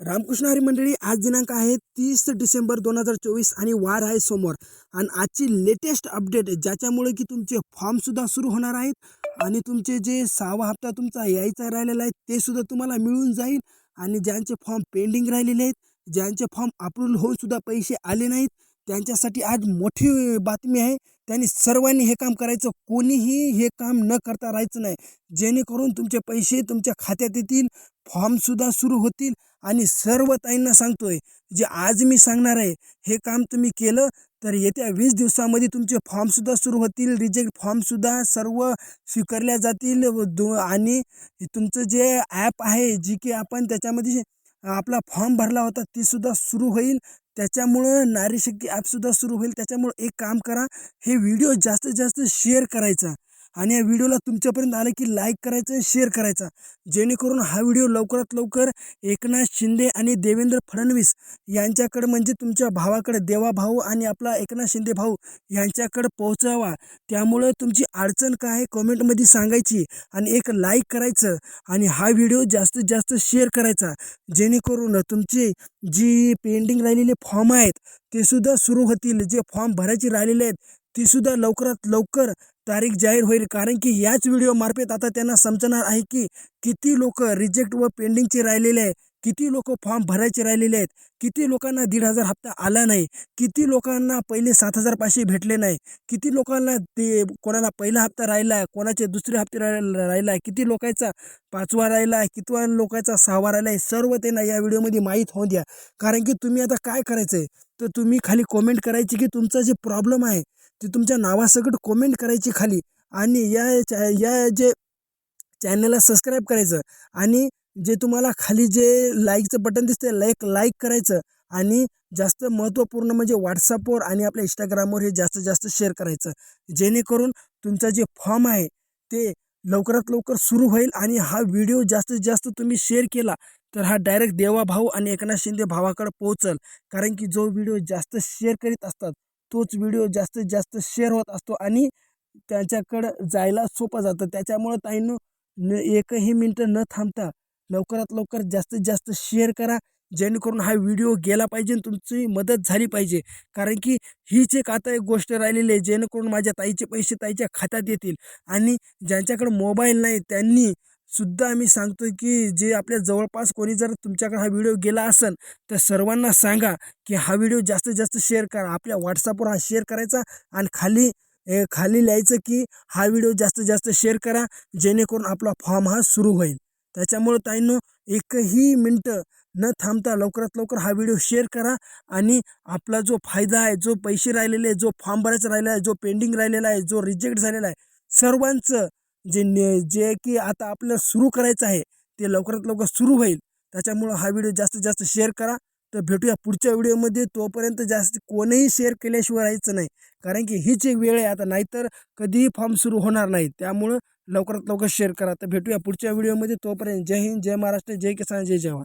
रामकृष्ण हरी मंडळी आज दिनांक आहे तीस डिसेंबर दोन हजार चोवीस आणि वार आहे सोमवार आणि आजची लेटेस्ट अपडेट ज्याच्यामुळे की तुमचे फॉर्मसुद्धा सुरू होणार आहेत आणि तुमचे जे सहावा हप्ता तुमचा यायचा राहिलेला आहे ते सुद्धा तुम्हाला मिळून जाईल. आणि ज्यांचे फॉर्म पेंडिंग राहिलेले आहेत ज्यांचे फॉर्म अप्रूव्हल होऊन सुद्धा पैसे आले नाहीत त्यांच्यासाठी आज मोठी बातमी आहे. त्यांनी सर्वांनी हे काम करायचं. कोणीही हे काम न करता राहायचं नाही. जेणेकरून तुमचे पैसे तुमच्या खात्यात येतील. फॉर्मसुद्धा सुरू होतील. आणि सर्व ताईंना सांगतोय जे आज मी सांगणार आहे हे काम तुम्ही केलं तर येत्या वीस दिवसामध्ये तुमचे फॉर्मसुद्धा सुरू होतील. रिजेक्ट फॉर्मसुद्धा सर्व स्वीकारल्या जातील. दो आणि तुमचं जे ॲप आहे जी की आपण त्याच्यामध्ये आपला फॉर्म भरला होता ती सुद्धा सुरू होईल. त्याच्यामुळं नारीशक्ती ॲपसुद्धा सुरू होईल. त्याच्यामुळं एक काम करा हे व्हिडिओ जास्तीत जास्त शेअर करायचा. आणि या व्हिडिओला तुमच्यापर्यंत आलं की लाईक करायचं आणि शेअर करायचा. जेणेकरून हा व्हिडिओ लवकरात लवकर एकनाथ शिंदे आणि देवेंद्र फडणवीस यांच्याकडे म्हणजे तुमच्या भावाकडे देवा भाऊ आणि आपला एकनाथ शिंदे भाऊ यांच्याकडे पोहोचावा. त्यामुळं तुमची अडचण काय आहे कमेंटमध्ये सांगायची आणि एक लाईक करायचं आणि हा व्हिडिओ जास्तीत जास्त शेअर करायचा. जेणेकरून तुमची जी पेंडिंग राहिलेले फॉर्म आहेत ते सुद्धा सुरू होतील. जे फॉर्म भरायचे राहिलेले आहेत ती सुद्धा लवकरात लवकर तारीख जाहीर होईल. कारण की याच व्हिडिओमार्फत आता त्यांना समजणार आहे की किती लोक रिजेक्ट व पेंडिंगचे राहिलेले आहे. किती लोक फॉर्म भरायचे राहिलेले आहेत? किती लोकांना दीड हजार हप्ता आला नाही? किती लोकांना पहिले सात हजार पाचशे भेटले नाही? किती लोकांना ते कोणाला पहिला हप्ता राहिला आहे? कोणाचे दुसरे हप्ते राहिला राहिला आहे? किती लोकांचा पाचवा राहिला आहे? कितवा लोकांचा सहावा राहिला आहे? सर्व त्यांना या व्हिडिओमध्ये माहीत होऊन द्या. कारण की तुम्ही आता काय करायचं आहे तर तुम्ही खाली कॉमेंट करायची की तुमचा जे प्रॉब्लेम आहे ते तुमच्या नावासकट कॉमेंट करायची खाली. आणि या चॅ या जे चॅनलला सबस्क्राईब करायचं आणि जे तुम्हाला खाली जे लाईकचं बटन दिसते लाईक लाईक करायचं आणि जास्त महत्त्वपूर्ण म्हणजे व्हॉट्सअपवर आणि आपल्या इंस्टाग्रामवर हे जास्तीत जास्त शेअर करायचं. जेणेकरून तुमचा जे फॉर्म आहे ते लवकरात लवकर सुरू होईल आणि हा व्हिडिओ जास्तीत जास्त तुम्ही शेअर केला तर हा डायरेक्ट देवा भाऊ आणि एकनाथ शिंदे भावाकडे पोहोचल. कारण की जो व्हिडिओ जास्त शेअर करीत असतात तोच व्हिडिओ जास्तीत जास्त शेअर होत असतो आणि त्याच्याकडं जायला सोपं जातं. त्याच्यामुळं ताईनं न एकही मिनटं न थांबता लवकरात लवकर जास्तीत जास्त शेअर करा. जेणेकरून हा व्हिडिओ गेला पाहिजे आणि तुमची मदत झाली पाहिजे. कारण की हीच एक आता एक गोष्ट राहिलेली आहे. जेणेकरून माझ्या ताईचे पैसे ताईच्या खात्यात येतील. आणि ज्यांच्याकडे मोबाईल नाही त्यांनी सुद्धा आम्ही सांगतो की जे आपल्या जवळपास कोणी जर तुमच्याकडे हा व्हिडिओ गेला असेल तर सर्वांना सांगा की हा व्हिडिओ जास्तीत जास्त शेअर करा. आपल्या व्हॉट्सअपवर हा शेअर करायचा आणि खाली ए, खाली लिहायचं की हा व्हिडिओ जास्तीत जास्त शेअर करा. जेणेकरून आपला फॉर्म हा सुरू होईल. त्याच्यामुळं ताईंनो एकही मिनटं न थांबता लवकरात लवकर हा व्हिडिओ शेअर करा आणि आपला जो फायदा आहे जो पैसे राहिलेले आहे जो फॉर्म भरायचा राहिला आहे जो पेंडिंग राहिलेला आहे जो रिजेक्ट झालेला आहे सर्वांचं जे ने जे की आता आपलं सुरू करायचं आहे ते लवकरात लवकर सुरू होईल. त्याच्यामुळं हा व्हिडिओ जास्तीत जास्त शेअर करा. तर भेटूया पुढच्या व्हिडिओमध्ये. तोपर्यंत जास्त कोणीही शेअर केल्याशिवाय राहायचं नाही. कारण की हीच एक वेळ आहे आता. नाहीतर कधीही फॉर्म सुरू होणार नाही. त्यामुळं लवकरात लवकर शेअर करा. तर भेटूया पुढच्या व्हिडिओमध्ये. तोपर्यंत जय हिंद जय महाराष्ट्र जय किसान जय जवान.